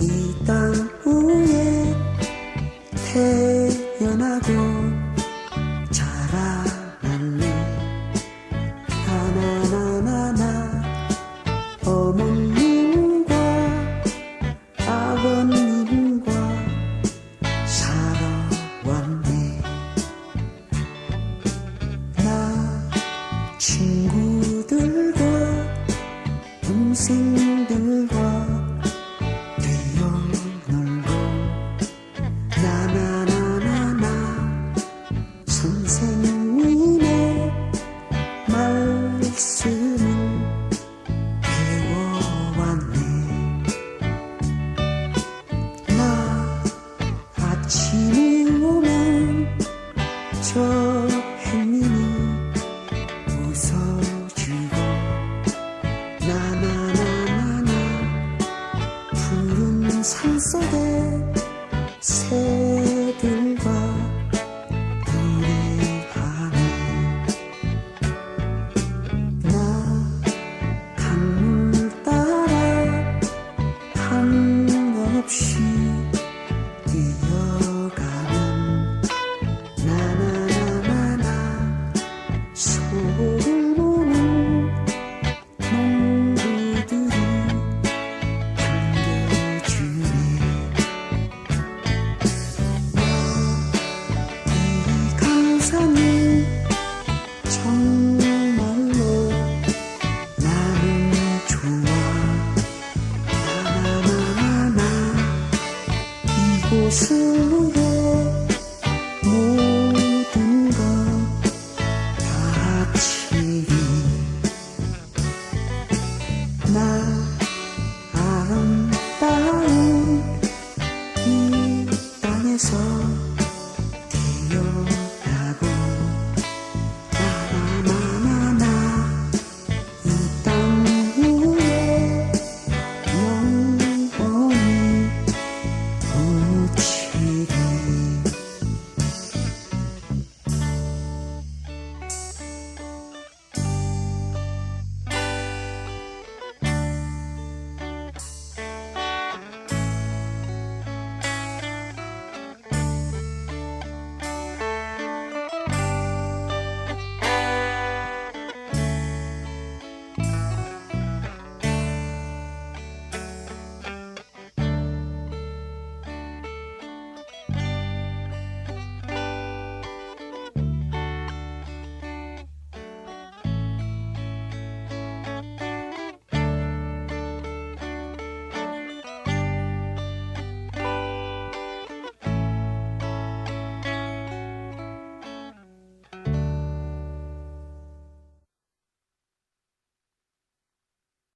나이땅 위에 태어나고 자라났네. 하나나나나 어머님과 아버님과 살아왔네. 나 친구들과 동생 있음을 배워왔네. 나 아침이 오면 저 햇님이 웃어주고 나나나나나 푸른 산속에 새 걸어가면 나나나나나 소을 보는 들이 반겨주네 어디 가사는